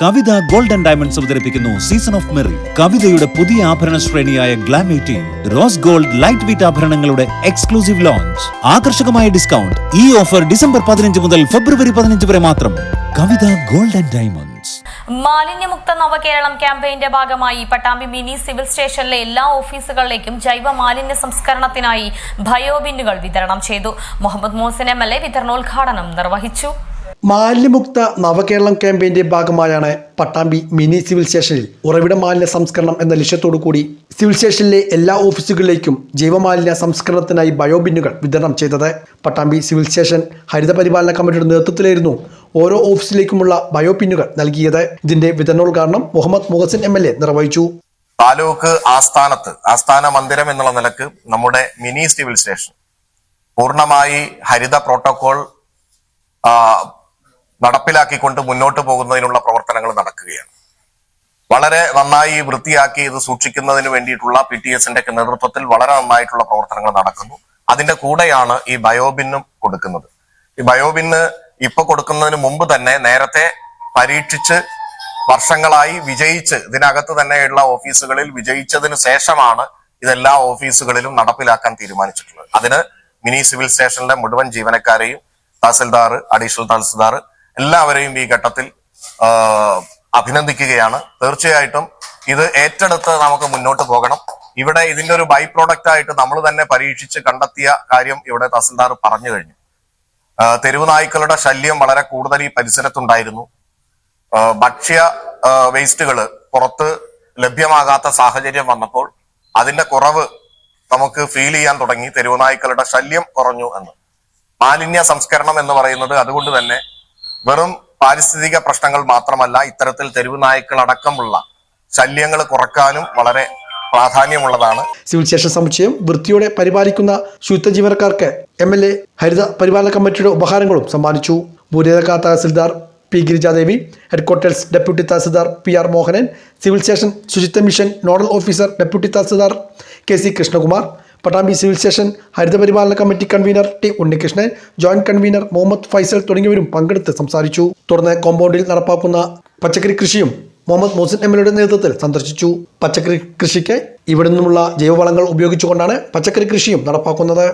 കവിത golden diamonds അവതരിപ്പിക്കുന്നു season of merry കവിതയുടെ പുതിയ ആഭരണ ശ്രേണിയായ glam eighteen rose gold light weight ആഭരണങ്ങളുടെ exclusive launch ആകർഷകമായ ഡിസ്കൗണ്ട് ഈ ഓഫർ ഡിസംബർ പതിനഞ്ച് മുതൽ ഫെബ്രുവരി പതിനഞ്ച് വരെ മാത്രം. Kavitha golden diamonds. മാലിന്യമുക്ത നവകേരളം ക്യാമ്പയിന്റെ ഭാഗമായി പട്ടാമ്പി മിനി സിവിൽ സ്റ്റേഷനിലെ എല്ലാ ഓഫീസുകളിലേക്കും ജൈവ മാലിന്യ സംസ്കരണത്തിനായി ബയോബിന്നുകൾ വിതരണം ചെയ്തു. Muhammad Mohsin M L A വിതരണോദ്ഘാടനം നിർവഹിച്ചു. മാലിന്യമുക്ത നവകേരളം ക്യാമ്പയിന്റെ ഭാഗമായാണ് പട്ടാമ്പി മിനി സിവിൽ സ്റ്റേഷനിൽ ഉറവിട മാലിന്യ സംസ്കരണം എന്ന ലക്ഷ്യത്തോടു കൂടി സിവിൽ സ്റ്റേഷനിലെ എല്ലാ ഓഫീസുകളിലേക്കും ജൈവമാലിന്യ സംസ്കരണത്തിനായി ബയോബിന്നുകൾ വിതരണം ചെയ്തത്. പട്ടാമ്പി സിവിൽ സ്റ്റേഷൻ ഹരിത പരിപാലന കമ്മിറ്റിയുടെ നേതൃത്വത്തിലായിരുന്നു ഓരോ ഓഫീസിലേക്കുമുള്ള ബയോപിന്നുകൾ നൽകിയത്. ഇതിന്റെ വിതരണോദ്ഘാടനം Muhammad Muhsin M L A നിർവഹിച്ചു. താലൂക്ക് ആസ്ഥാനത്ത് ആസ്ഥാന മന്ദിരം എന്നുള്ള നിലയ്ക്ക് നമ്മുടെ മിനി സിവിൽ സ്റ്റേഷൻ പൂർണമായി ഹരിത പ്രോട്ടോകോൾ നടപ്പിലാക്കിക്കൊണ്ട് മുന്നോട്ട് പോകുന്നതിനുള്ള പ്രവർത്തനങ്ങൾ നടക്കുകയാണ്. വളരെ നന്നായി വൃത്തിയാക്കി ഇത് സൂക്ഷിക്കുന്നതിന് വേണ്ടിയിട്ടുള്ള പി ടി എസിന്റെ നേതൃത്വത്തിൽ വളരെ നന്നായിട്ടുള്ള പ്രവർത്തനങ്ങൾ നടക്കുന്നു. അതിന്റെ കൂടെയാണ് ഈ ബയോബിന്നും കൊടുക്കുന്നത്. ഈ ബയോബിന്ന് ഇപ്പൊ കൊടുക്കുന്നതിന് മുമ്പ് തന്നെ നേരത്തെ പരീക്ഷിച്ച് വർഷങ്ങളായി വിജയിച്ച് ഇതിനകത്ത് തന്നെയുള്ള ഓഫീസുകളിൽ വിജയിച്ചതിന് ശേഷമാണ് ഇതെല്ലാ ഓഫീസുകളിലും നടപ്പിലാക്കാൻ തീരുമാനിച്ചിട്ടുള്ളത്. അതിന് മിനി സിവിൽ സ്റ്റേഷനിലെ മുഴുവൻ ജീവനക്കാരെയും തഹസിൽദാർ അഡീഷണൽ തഹസിൽദാർ എല്ലാവരെയും ഈ ഘട്ടത്തിൽ അഭിനന്ദിക്കുകയാണ്. തീർച്ചയായിട്ടും ഇത് ഏറ്റെടുത്ത് നമുക്ക് മുന്നോട്ട് പോകണം. ഇവിടെ ഇതിന്റെ ഒരു ബൈ പ്രോഡക്റ്റ് ആയിട്ട് നമ്മൾ തന്നെ പരീക്ഷിച്ച് കണ്ടെത്തിയ കാര്യം ഇവിടെ തഹസിൽദാർ പറഞ്ഞു കഴിഞ്ഞു. തെരുവ് നായ്ക്കളുടെ ശല്യം വളരെ കൂടുതൽ ഈ പരിസരത്തുണ്ടായിരുന്നു. ഭക്ഷ്യ വേസ്റ്റുകൾ പുറത്ത് ലഭ്യമാകാത്ത സാഹചര്യം വന്നപ്പോൾ അതിന്റെ കുറവ് നമുക്ക് ഫീൽ ചെയ്യാൻ തുടങ്ങി. തെരുവ് നായ്ക്കളുടെ ശല്യം കുറഞ്ഞു എന്ന്. മാലിന്യ സംസ്കരണം എന്ന് പറയുന്നത് അതുകൊണ്ട് തന്നെ വെറും പാരിസ്ഥിതിക പ്രശ്നങ്ങൾ മാത്രമല്ല ഇത്തരത്തിൽ തെരുവ് നായ്ക്കൾ അടക്കമുള്ള ശല്യങ്ങൾ കുറക്കാനും വളരെ പ്രാധാന്യമുള്ളതാണ്. സിവിൽ സ്റ്റേഷൻ സമുച്ചയം വൃത്തിയോടെ പരിപാലിക്കുന്ന ശുദ്ധ ജീവനക്കാർക്ക് എം എൽ എ ഹരിത പരിപാലന കമ്മിറ്റിയുടെ ഉപഹാരങ്ങളും സമ്മാനിച്ചു. ഭൂരിതക tahsildar P Girijadevi headquarters deputy tahsildar P R Mohanan civil station Suchitwa mission nodal officer deputy tahsildar K C Krishnakumar Pattambi civil station ഹരിതപരിപാലന committee convener T Unnikrishnan joint convener Muhammad Faisal തുടങ്ങിയവരും പങ്കെടുത്ത് സംസാരിച്ചു. തുടർന്ന് കോമ്പൗണ്ടിൽ നടപ്പാക്കുന്ന പച്ചക്കറി കൃഷിയും Muhammad Mohsin M നേതൃത്വത്തിൽ സന്ദർശിച്ചു. പച്ചക്കറി കൃഷിക്ക് ഇവിടെ നിന്നുമുള്ള ജൈവവളങ്ങൾ ഉപയോഗിച്ചുകൊണ്ടാണ് പച്ചക്കറി കൃഷിയും നടപ്പാക്കുന്നത്.